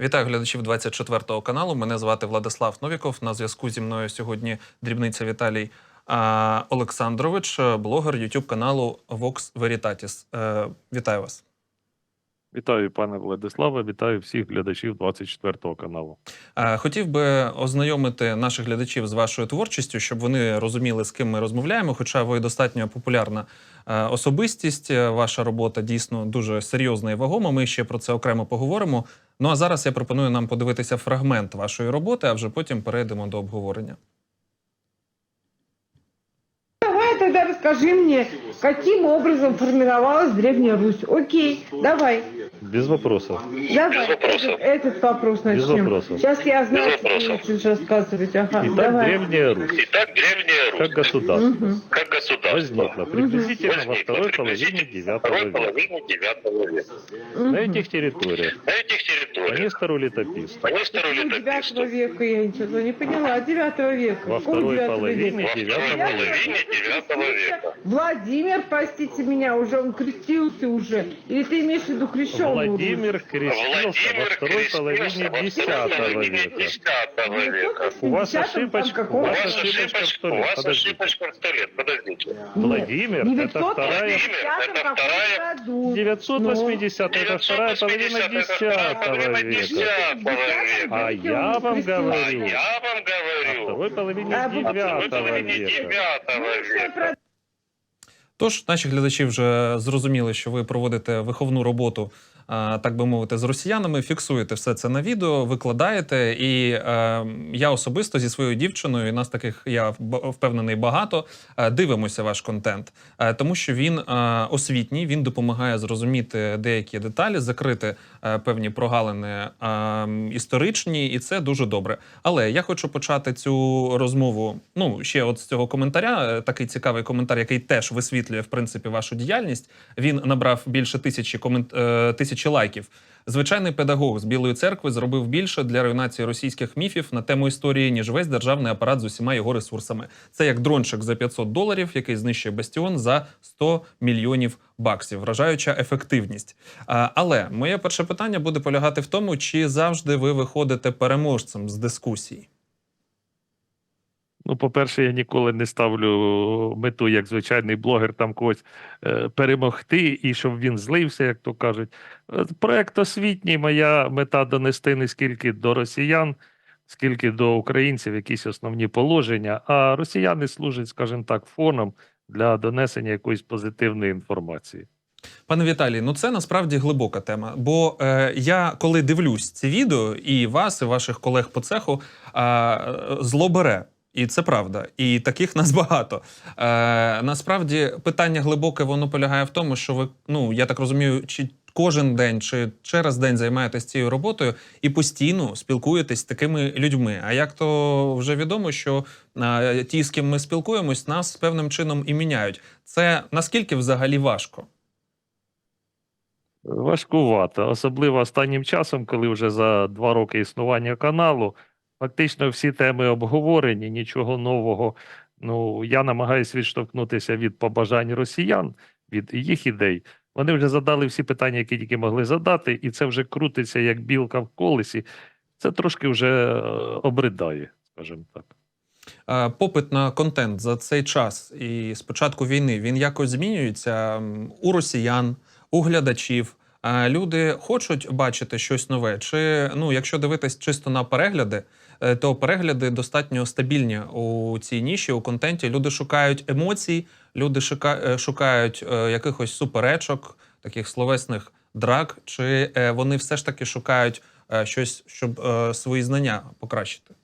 Вітаю глядачів 24 каналу. Мене звати Владислав Новіков. На зв'язку зі мною сьогодні дрібниця Віталій Олександрович, блогер YouTube каналу Vox Veritatis. Е, Вітаю вас. Вітаю, пане Владиславе, вітаю всіх глядачів 24 каналу. Хотів би ознайомити наших глядачів з вашою творчістю, щоб вони розуміли, з ким ми розмовляємо. Хоча ви достатньо популярна е, особистість, е, ваша робота дійсно дуже серйозна і вагома. Ми ще про це окремо поговоримо. Ну а зараз я пропоную нам подивитися фрагмент вашої роботи, а вже потім перейдемо до обговорення. Тогда расскажи мне, каким образом формировалась Древняя Русь. Окей, давай, Без вопросов. давай. вопросов. Этот, вопрос Без начнем. вопросов. Сейчас я знаю, Без что ты начнешь рассказывать. Ага, Итак, давай. Древняя Русь, Итак, Древняя Русь, как государство, Мгм. как государство, возникла приблизительно во возникла второй половине приблизительно во второй века. половине IX века. Мгм. На этих территориях На этих территориях Нестору летописцу по Нестору Ну, девятого летописцу века я ничего не поняла. Девятого века. Во второй девятого половине девятого века человека. Владимир, простите меня, уже он крестился уже. Или ты имеешь в виду крещеный? Владимир крестился во второй половине десятого века. У вас ошибочка, у вас ошибочка, сто лет, подождите. Ну, Владимир, это вторая... это вторая... 980 это вторая половина десятого века. А, а я вам говорю, а я вам говорю, второй половине а девятого века. Ну, Тож наші глядачі вже зрозуміли, що ви проводите виховну роботу, так би мовити, з росіянами, фіксуєте все це на відео, викладаєте. І е, я особисто зі своєю дівчиною, і нас таких я впевнений багато. е, Дивимося ваш контент, Е, тому що він освітній, він допомагає зрозуміти деякі деталі, закрити певні прогалини е, історичні, і це дуже добре. Але я хочу почати цю розмову. Ну ще от з цього коментаря. е, Такий цікавий коментар, який теж висвітлює в принципі вашу діяльність. Він набрав більше тисячі комент... е, тисячі лайків. Звичайний педагог з Білої церкви зробив більше для руйнації російських міфів на тему історії, ніж весь державний апарат з усіма його ресурсами. Це як дрончик за 500 доларів, який знищує бастіон за 100 мільйонів баксів. Вражаюча ефективність. Але моє перше питання буде полягати в тому, чи завжди ви виходите переможцем з дискусії. Ну, по-перше, я ніколи не ставлю мету, як звичайний блогер, там когось е, перемогти і щоб він злився, як то кажуть. Проект освітній, моя мета донести не скільки до росіян, скільки до українців якісь основні положення, а росіяни служать, скажімо так, фоном для донесення якоїсь позитивної інформації. Пане Віталій, ну це насправді глибока тема. Бо е, я коли дивлюсь ці відео, і вас, і ваших колег по цеху, е, зло бере. І це правда, і таких нас багато. Е, насправді питання глибоке, воно полягає в тому, що ви, ну я так розумію, чи кожен день чи через день займаєтесь цією роботою і постійно спілкуєтесь з такими людьми. А як то вже відомо, що е, ті, з ким ми спілкуємось, нас певним чином і міняють. Це наскільки взагалі важко? Важкувато, особливо останнім часом, коли вже за два роки існування каналу фактично всі теми обговорені, нічого нового. Ну я намагаюся відштовхнутися від побажань росіян, від їх ідей. Вони вже задали всі питання, які тільки могли задати, і це вже крутиться як білка в колесі. Це трошки вже е, обридає, скажімо так. Попит на контент за цей час і з початку війни він якось змінюється у росіян, у глядачів. Люди хочуть бачити щось нове. Чи ну, якщо дивитись чисто на перегляди, то перегляди достатньо стабільні у цій ніші, у контенті. Люди шукають емоцій, люди е, шукають е, якихось суперечок, таких словесних драк, чи е, вони все ж таки шукають е, щось, щоб е, свої знання покращити,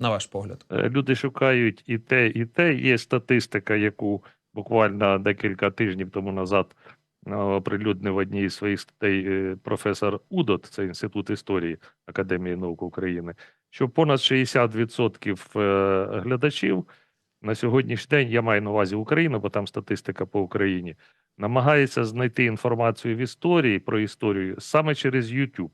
на ваш погляд. Е, Люди шукають і те, і те. Є статистика, яку буквально декілька тижнів тому назад е, оприлюднив одній із своїх статей е, професор Удот, це Інститут історії Академії наук України, що понад 60% е, глядачів на сьогоднішній день, я маю на увазі Україну, бо там статистика по Україні, намагається знайти інформацію в історії про історію саме через YouTube.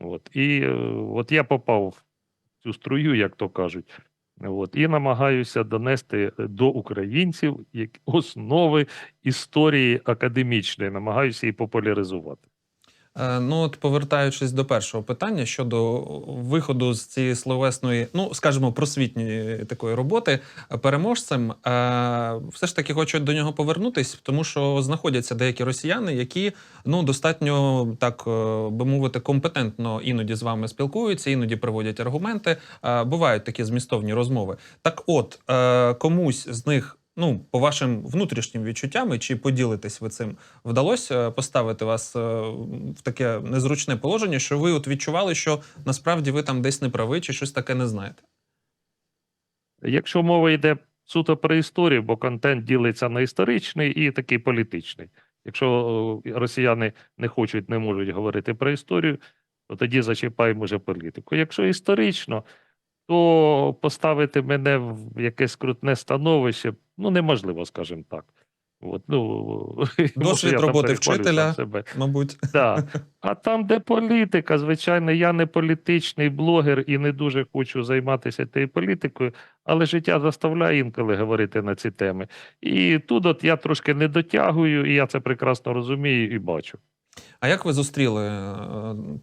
От. І е, от я попав в цю струю, як то кажуть. От, і намагаюся донести до українців основи історії академічної, намагаюся її популяризувати. Е, Ну, от повертаючись до першого питання щодо виходу з цієї словесної, ну скажімо, просвітньої такої роботи переможцем, е, все ж таки хочу до нього повернутись, тому що знаходяться деякі росіяни, які ну достатньо так е, би мовити компетентно іноді з вами спілкуються, іноді приводять аргументи. Бувають такі змістовні розмови. Так, от комусь з них. Ну, по вашим внутрішнім відчуттям, чи поділитесь ви цим, вдалося е, поставити вас е, в таке незручне положення, що ви от відчували, що насправді ви там десь не праві, чи щось таке не знаєте? Якщо мова йде суто про історію, бо контент ділиться на історичний і такий політичний. Якщо е, росіяни не хочуть, не можуть говорити про історію, то тоді зачіпаємо вже політику. Якщо історично, то поставити мене в якесь крутне становище ну неможливо, скажімо так. От, ну, Досвід я роботи вчителя. себе. Мабуть, Да. А там, де політика, звичайно, я не політичний блогер і не дуже хочу займатися тією політикою, але життя заставляє інколи говорити на ці теми. І тут от я трошки не дотягую, і я це прекрасно розумію і бачу. А як ви зустріли е,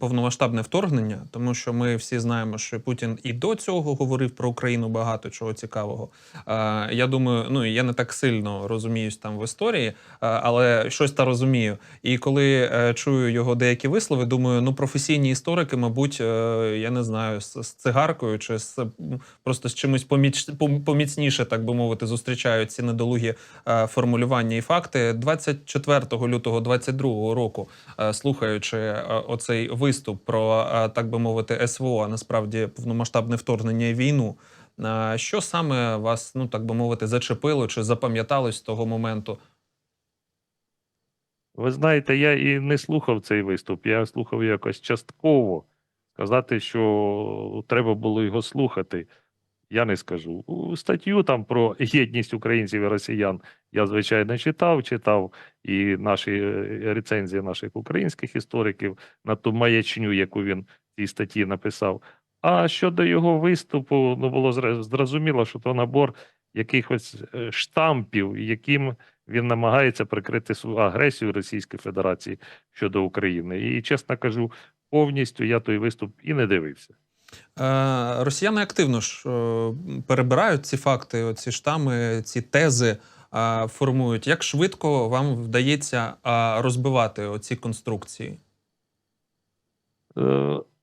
повномасштабне вторгнення? Тому що ми всі знаємо, що Путін і до цього говорив про Україну багато чого цікавого. Я думаю, ну я не так сильно розуміюсь там в історії, але щось та розумію. І коли е, чую його деякі вислови, думаю, ну професійні історики, мабуть, е, я не знаю, з, цигаркою чи з просто з чимось поміч, поміцніше, так би мовити, зустрічають ці недолугі формулювання і факти. 24 лютого 22 року, слухаючи е, оцей виступ про е, так би мовити СВО, а насправді повномасштабне вторгнення і війну. е, Що саме вас, ну так би мовити, зачепило чи запам'яталось з того моменту? Ви знаєте, я і не слухав цей виступ, я слухав якось частково. Сказати, що треба було його слухати, я не скажу. Статтю там про єдність українців і росіян я, звичайно, читав, читав і наші е, рецензії наших українських істориків на ту маячню, яку він в цій статті написав. А щодо його виступу, ну було зрозуміло, що то набор якихось е, штампів, яким він намагається прикрити свою агресію Російської Федерації щодо України. І чесно кажу, повністю я той виступ і не дивився. Е, Росіяни активно ж е, перебирають ці факти, ці штами, ці тези е, формують. Як швидко вам вдається розбивати оці конструкції?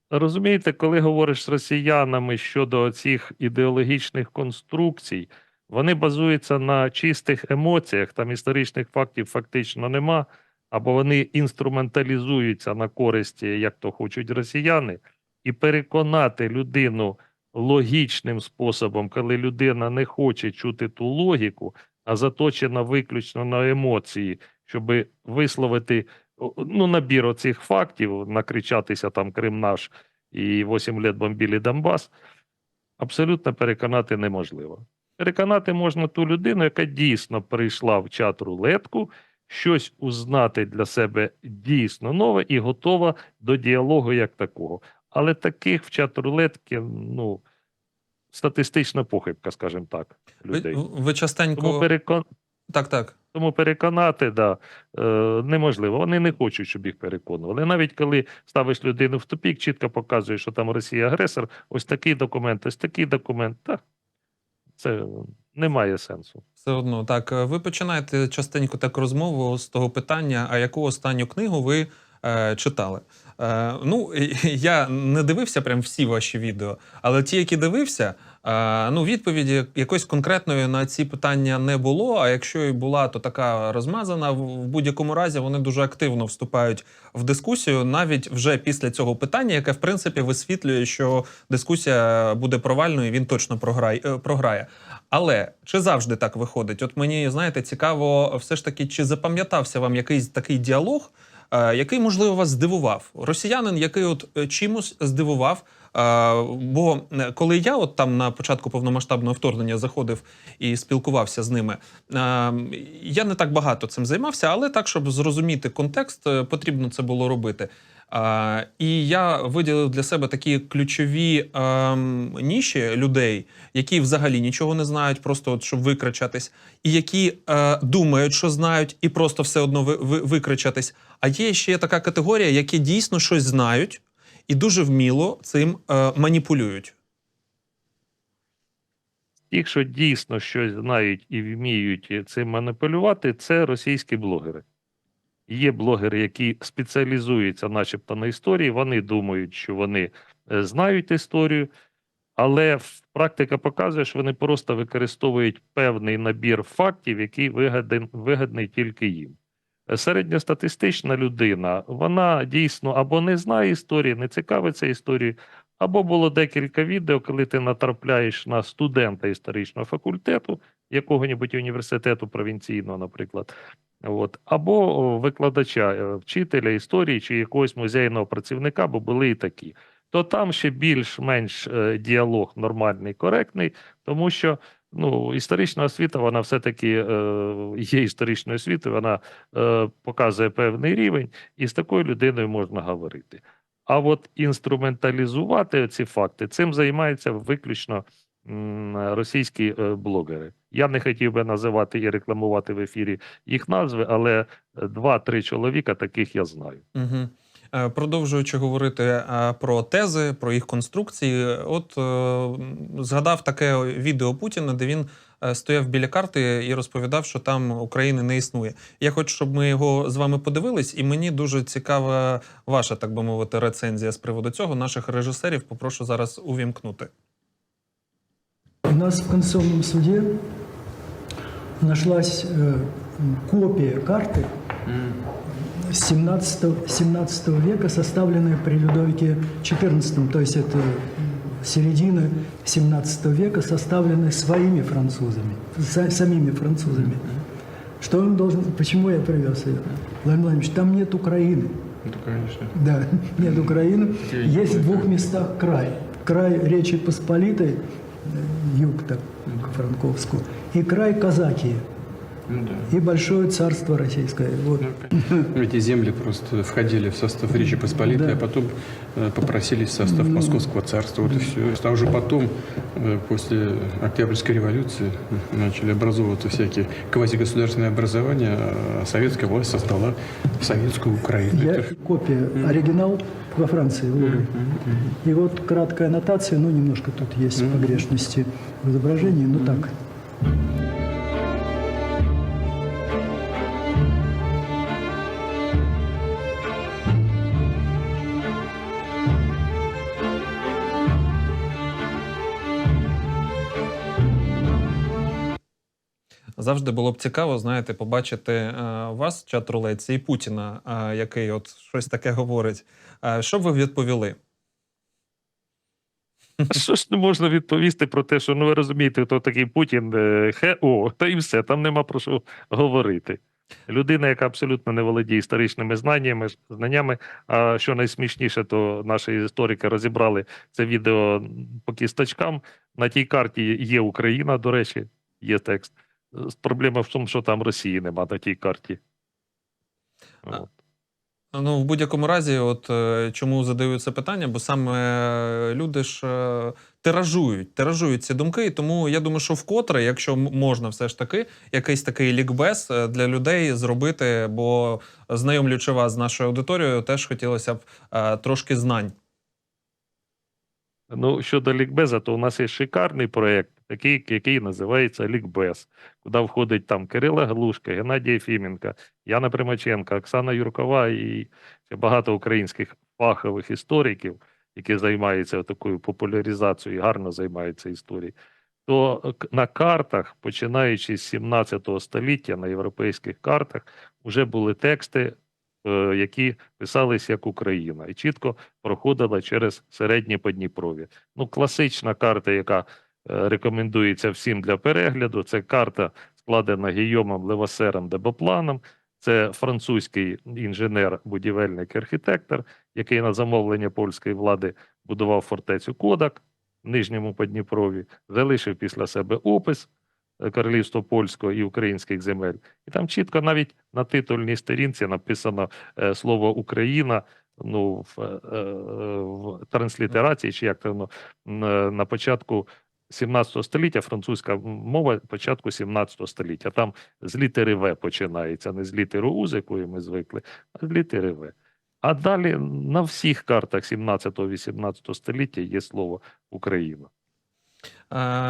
Розумієте, коли говориш з росіянами щодо цих ідеологічних конструкцій, вони базуються на чистих емоціях, там історичних фактів фактично нема, або вони інструменталізуються на користь, як то хочуть росіяни, і переконати людину логічним способом, коли людина не хоче чути ту логіку, а заточена виключно на емоції, щоб висловити ну, набір оцих фактів, накричатися там Крим наш і 8 лет бомбили Донбас, абсолютно переконати неможливо. Переконати можна ту людину, яка дійсно прийшла в чат рулетку, щось узнати для себе дійсно нове і готова до діалогу як такого. Але таких в чат рулетки, ну, статистична похибка, скажімо так, людей. ви частенько Тому перекон... так, так. Тому переконати да, е, неможливо. Вони не хочуть, щоб їх переконували. Навіть коли ставиш людину в тупік, чітко показуєш, що там Росія агресор, ось такий документ, ось такий документ. Так, це не має сенсу. Все одно так. е, Ви починаєте частенько так розмову з того питання, а яку останню книгу ви е, читали? Е, ну, я не дивився прям всі ваші відео, але ті, які дивився, е, ну, відповіді якоїсь конкретної на ці питання не було. А якщо і була, то така розмазана. В, будь-якому разі вони дуже активно вступають в дискусію, навіть вже після цього питання, яке в принципі висвітлює, що дискусія буде провальною, і він точно програє. програє. Але чи завжди так виходить? От мені знаєте, цікаво, все ж таки, чи запам'ятався вам якийсь такий діалог, який можливо вас здивував? Росіянин, який от е, чимось здивував. Е, бо е, коли я от там на початку повномасштабного вторгнення заходив і спілкувався з ними, е, я не так багато цим займався, але так, щоб зрозуміти контекст, е, потрібно це було робити. І я виділив для себе такі ключові ем, ніші людей, які взагалі нічого не знають, просто от щоб викричатись, і які е, думають, що знають, і просто все одно ви, ви, викричатись. А є ще така категорія, які дійсно щось знають і дуже вміло цим е, маніпулюють. Ті, що дійсно щось знають і вміють цим маніпулювати, це російські блогери. Є блогери, які спеціалізуються, начебто, на історії. Вони думають, що вони е, знають історію, але практика показує, що вони просто використовують певний набір фактів, який вигаден, вигідний тільки їм. Е, Середньостатистична людина, вона дійсно або не знає історії, не цікавиться історією, або було декілька відео, коли ти натрапляєш на студента історичного факультету, якого-небудь університету провінційного, наприклад, От. Або викладача, е, вчителя історії чи якогось музейного працівника, бо були і такі. То там ще більш-менш е, діалог нормальний, коректний, тому що ну, історична освіта, вона все-таки е, є історичною освітою, вона е, показує певний рівень, і з такою людиною можна говорити. А от інструменталізувати ці факти цим займаються виключно російські е, блогери. Я не хотів би називати і рекламувати в ефірі їх назви, але е, два-три чоловіка таких я знаю. Угу. Продовжуючи говорити про тези, про їх конструкції, от згадав таке відео Путіна, де він стояв біля карти і розповідав, що там України не існує. Я хочу, щоб ми його з вами подивились, і мені дуже цікава ваша, так би мовити, рецензія з приводу цього. Наших режисерів попрошу зараз увімкнути. У нас в Конституционном суде нашлась э, копия карты 17, 17 века, составленная при Людовике XIV, то есть это середина 17 века, составленная своими французами, са- самими французами. Что он должен, почему я привез ее? Владимир Владимирович, там нет Украины. Ну, конечно. Да, нет Украины. Есть в двух местах край. Край Речи Посполитой, юг так, Франковскую, и край Казакии, Ну да. и Большое царство Российское. Вот. Ну. Эти земли просто входили в состав Речи Посполитой, Да. а потом э, попросились в состав Ну. Московского царства. Вот и все. А уже потом, э, после Октябрьской революции, э, начали образовываться всякие квазигосударственные образования, а советская власть создала советскую Украину. Я, Это- копия, оригинал во Франции, в Лувре. И вот краткая аннотация, ну немножко тут есть погрешности в изображении, но так. Завжди було б цікаво, знаєте, побачити е, вас, чат рулетці, і Путіна, е, який от щось таке говорить. Е, що б ви відповіли? Що ж не можна відповісти про те, що ну ви розумієте, хто такий Путін, хе о, та і все, там нема про що говорити. Людина, яка абсолютно не володіє історичними знаннями, знаннями. А що найсмішніше, то наші історики розібрали це відео по кісточкам. На тій карті є Україна, до речі, є текст. Проблема в тому, що там Росії нема на тій карті. От. Ну, в будь-якому разі, от е, чому задаю це питання? Бо саме е, люди ж е, тиражують, тиражують ці думки. І тому я думаю, що вкотре, якщо можна, все ж таки, якийсь такий лікбез для людей зробити, бо знайомлючи вас з нашою аудиторією, теж хотілося б трошки знань. Ну, щодо лікбеза, то у нас є шикарний проєкт, такий, який називається Лікбез, куди входить там Кирила Глушка, Геннадій Єфіменко, Яна Примаченко, Оксана Юркова і багато українських фахових істориків, які займаються такою популяризацією і гарно займаються історією. То на картах, починаючи з 17 століття, на європейських картах, вже були тексти, е, які писались як Україна, і чітко проходила через середнє Подніпров'я. Ну, класична карта, яка рекомендується всім для перегляду, це карта, складена Гійомом Левасером Дебопланом. Це французький інженер, будівельник, архітектор, який на замовлення польської влади будував фортецю Кодак в Нижньому Подніпрові, залишив після себе опис е, королівства польського і українських земель. І там чітко навіть на титульній сторінці написано е, слово Україна ну, в, е, е, в транслітерації, чи як на, на початку 17 століття, французька мова початку 17 століття. Там з літери В починається, не з літери У, з якої ми звикли, а з літери В. А далі на всіх картах 17-18 століття є слово Україна.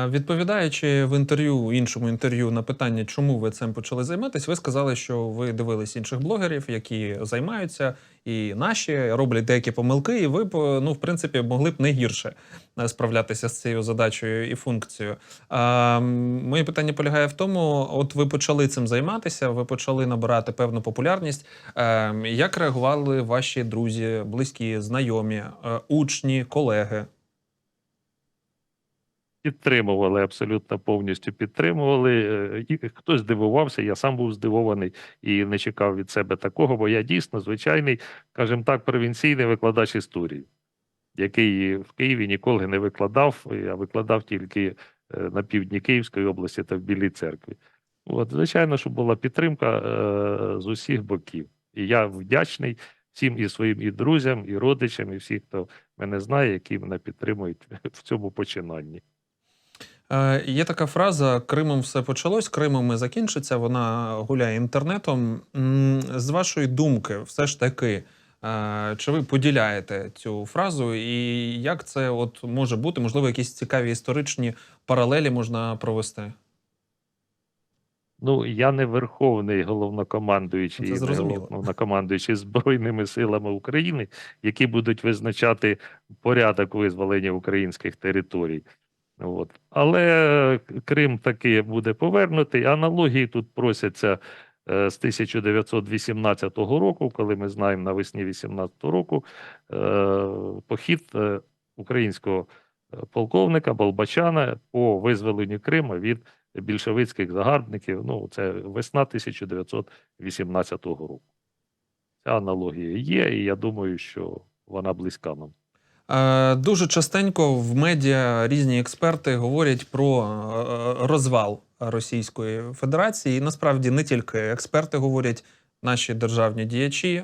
Відповідаючи в інтерв'ю, іншому інтерв'ю на питання, чому ви цим почали займатися, ви сказали, що ви дивились інших блогерів, які займаються, і наші роблять деякі помилки, і ви б, ну, в принципі, могли б не гірше е, справлятися з цією задачею і функцією. А, моє питання полягає в тому: от ви почали цим займатися, ви почали набирати певну популярність. Е, Як реагували ваші друзі, близькі, знайомі, е, учні, колеги? Підтримували абсолютно повністю підтримували. Е, і Хтось здивувався, я сам був здивований і не чекав від себе такого, бо я дійсно звичайний, скажімо так, провінційний викладач історії, який в Києві ніколи не викладав, я викладав тільки е, на півдні Київської області та в Білій церкві. От, звичайно, що була підтримка е, з усіх боків. І я вдячний всім і своїм і друзям, і родичам, і всім, хто мене знає, які мене підтримують в цьому починанні. Е, Є така фраза: Кримом все почалось, Кримом і закінчиться. Вона гуляє інтернетом. З вашої думки, все ж таки, е, чи ви поділяєте цю фразу, і як це от може бути? Можливо, якісь цікаві історичні паралелі можна провести? Ну, я не верховний головнокомандуючий, і не головнокомандуючий Збройними силами України, які будуть визначати порядок визволення українських територій. От. Але Крим таки буде повернутий. Аналогії тут просяться е, з 1918 року, коли ми знаємо навесні 18 року е, похід е, українського е, полковника Болбачана по визволенню Крима від більшовицьких загарбників. Ну, це весна 1918 року. Ця аналогія є, і я думаю, що вона близька нам. Е, Дуже частенько в медіа різні експерти говорять про е, розвал Російської Федерації. І насправді не тільки експерти говорять, наші державні діячі,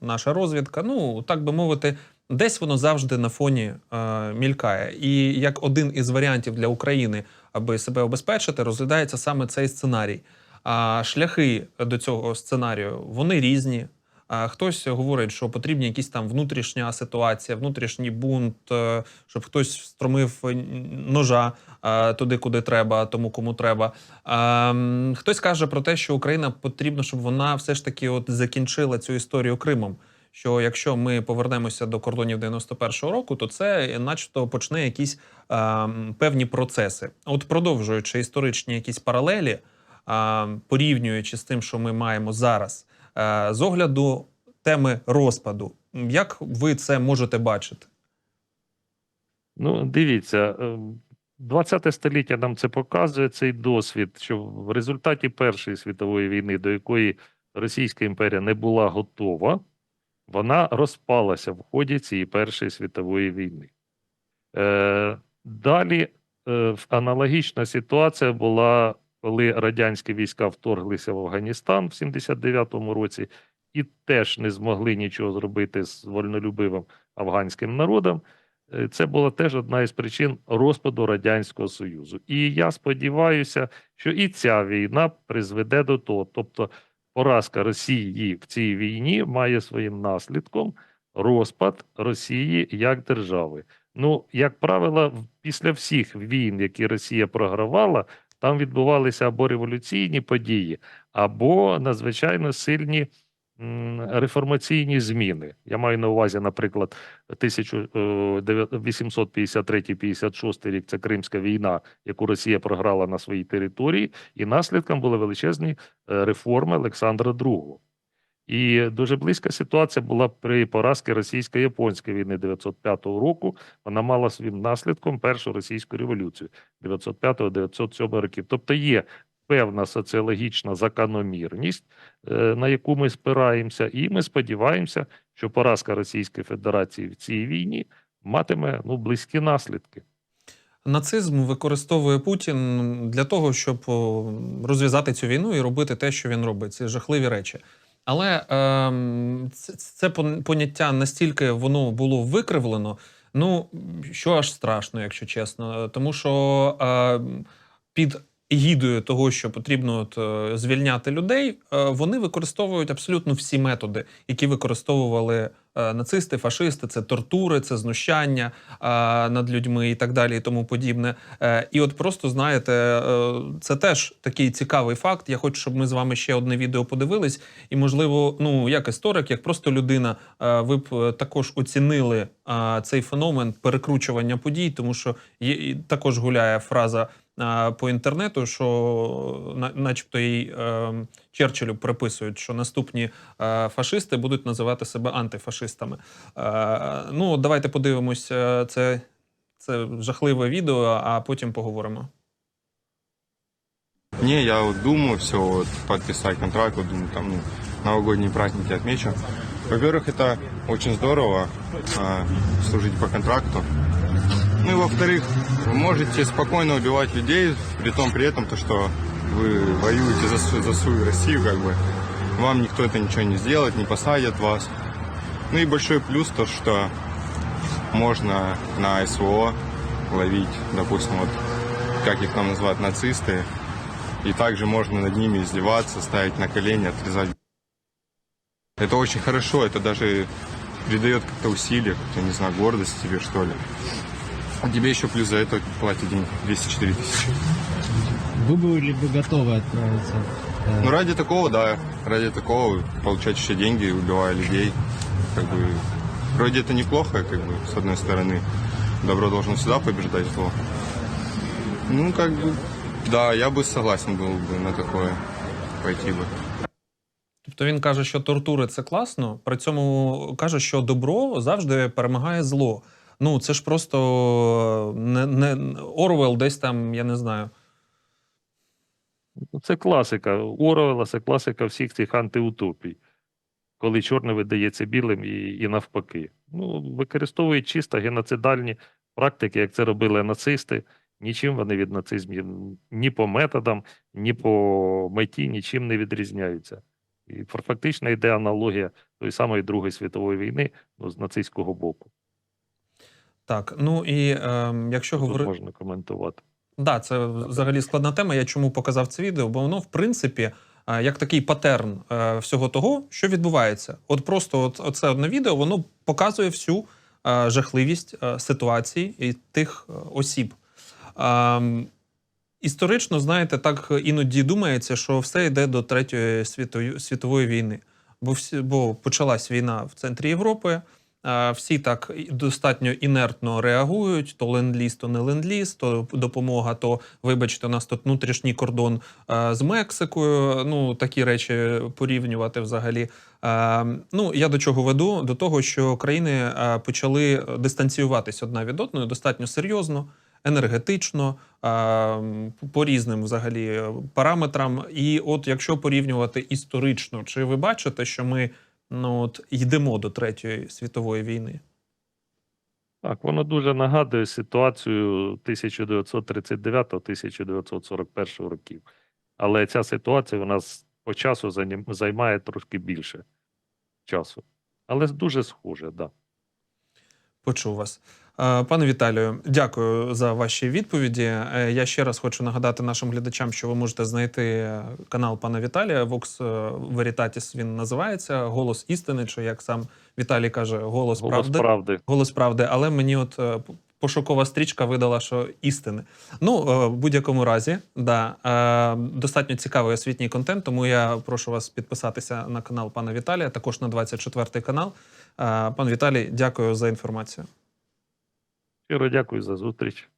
наша розвідка. Ну так би мовити, десь воно завжди на фоні е, мількає. І як один із варіантів для України, аби себе обезпечити, розглядається саме цей сценарій. А шляхи до цього сценарію вони різні. Хтось говорить, що потрібні якісь там внутрішня ситуація, внутрішній бунт, е, щоб хтось встромив е, ножа е, туди, куди треба, тому кому треба. Хтось каже про те, що Україна потрібно, щоб вона все ж таки от закінчила цю історію Кримом. Що якщо ми повернемося до кордонів 91-го року, то це, начебто, почне якісь м, певні процеси. От продовжуючи історичні якісь паралелі, а, порівнюючи з тим, що ми маємо зараз. Е, З огляду теми розпаду, як ви це можете бачити? Ну, дивіться, ем, 20 століття нам це показує цей досвід, що в результаті Першої світової війни, до якої Російська імперія не була готова, вона розпалася в ході цієї Першої світової війни. Е, далі е, аналогічна ситуація була, коли радянські війська вторглися в Афганістан в 79-му році і теж не змогли нічого зробити з вольнолюбивим афганським народом. Е, Це була теж одна із причин розпаду Радянського Союзу. І я сподіваюся, що і ця війна призведе до того. Тобто, поразка Росії в цій війні має своїм наслідком розпад Росії як держави. Ну, як правило, після всіх війн, які Росія програвала, там відбувалися або революційні події, або надзвичайно сильні реформаційні зміни. Я маю на увазі, наприклад, 1853-56 рік це Кримська війна, яку Росія програла на своїй території, і наслідком були величезні е, реформи Олександра II. І дуже близька ситуація була при поразці російсько-японської війни 905 року. Вона мала своїм наслідком першу російську революцію 905-907 років. Тобто є певна соціологічна закономірність, е, на яку ми спираємося, і ми сподіваємося, що поразка Російської Федерації в цій війні матиме ну близькі наслідки. Нацизм використовує Путін для того, щоб розв'язати цю війну і робити те, що він робить. Це жахливі речі. Але ем, це, це поняття настільки воно було викривлено, ну що аж страшно, якщо чесно. Тому що е, під гідою того, що потрібно от, е, звільняти людей, е, вони використовують абсолютно всі методи, які використовували е, нацисти, фашисти. Це тортури, це знущання е, над людьми і так далі, і тому подібне. Е, І от просто знаєте, е, це теж такий цікавий факт. Я хочу, щоб ми з вами ще одне відео подивились, і можливо, ну як історик, як просто людина, е, ви б е, також оцінили е, цей феномен перекручування подій, тому що є також гуляє фраза е, по інтернету, що на- начебто їй е, Черчиллю приписують, що наступні е, фашисти будуть називати себе антифашистами. Е, Ну, давайте подивимось е, це, це жахливе відео, а потім поговоримо. Не, я вот думаю все, вот, подписать контракт, вот, думаю, там ну, новогодние праздники отмечу. Во-первых, это очень здорово а, служить по контракту. Ну и во-вторых, вы можете спокойно убивать людей, при том при этом, то, что вы воюете за, за свою Россию, как бы. Вам никто это ничего не сделает, не посадят вас. Ну и большой плюс то, что можно на СВО ловить, допустим, вот как их там называют, нацисты, и также можно над ними издеваться, ставить на колени, отрезать. Это очень хорошо, это даже придает как-то усилия, как-то, не знаю, гордость тебе, что ли. А тебе еще плюс за это платят деньги 204 тысячи. Вы были бы готовы отправиться? э, Ну, ради такого, да, ради такого получать еще деньги, убивая людей, как бы, вроде это неплохо, как бы, с одной стороны. Добро должно всегда побеждать зло. Ну, как бы, да, я бы согласен был бы на такое пойти бы. Тобто він каже, що тортури це класно, при цьому каже, що добро завжди перемагає зло. Ну, це ж просто не, не Орвел десь там, я не знаю. Ну, Це класика. Орвела, це класика всіх цих антиутопій, коли чорне видається білим і, і навпаки. Ну, використовують чисто геноцидальні практики, як це робили нацисти. Нічим вони від нацизмів ні по методам, ні по меті, нічим не відрізняються. І фактично йде аналогія тої самої Другої світової війни ну, з нацистського боку. Так, ну і е, якщо говорити. можна коментувати. Да, це взагалі складна тема. Я чому показав це відео? Бо воно, в принципі, е, як такий патерн е, всього того, що відбувається. От просто от, оце одне відео, воно показує всю е, жахливість е, ситуації і тих осіб. Ем, Історично, знаєте, так іноді думається, що все йде до Третьої світової, світової війни. Бо, всі, бо почалась війна в центрі Європи, всі так достатньо інертно реагують: то ленд-ліз, то не ленд-ліз, то допомога, то, вибачте, у нас тут внутрішній кордон з Мексикою. Ну, такі речі порівнювати взагалі. Ну, я до чого веду? До того, що країни почали дистанціюватись одна від одної достатньо серйозно енергетично, по різним взагалі е, параметрам. І от якщо порівнювати історично, чи ви бачите, що ми ну, от, йдемо до Третьої світової війни? Так, воно дуже нагадує ситуацію 1939-1941 років. Але ця ситуація у нас по часу займає трошки більше часу. Але дуже схоже, так. Да. Почув вас. Е, Пане Віталію, дякую за ваші відповіді. Е, Я ще раз хочу нагадати нашим глядачам, що ви можете знайти е, канал пана Віталія. Vox Veritatis він називається Голос істини, чи як сам Віталій каже, голос, Голос правди. правди. Голос правди, але мені от е, пошукова стрічка видала, що істини. Ну, е, в будь-якому разі, да, е, достатньо цікавий освітній контент, тому я прошу вас підписатися на канал пана Віталія, також на 24 канал. Е, Пан Віталій, дякую за інформацію. Щиро дякую за зустріч.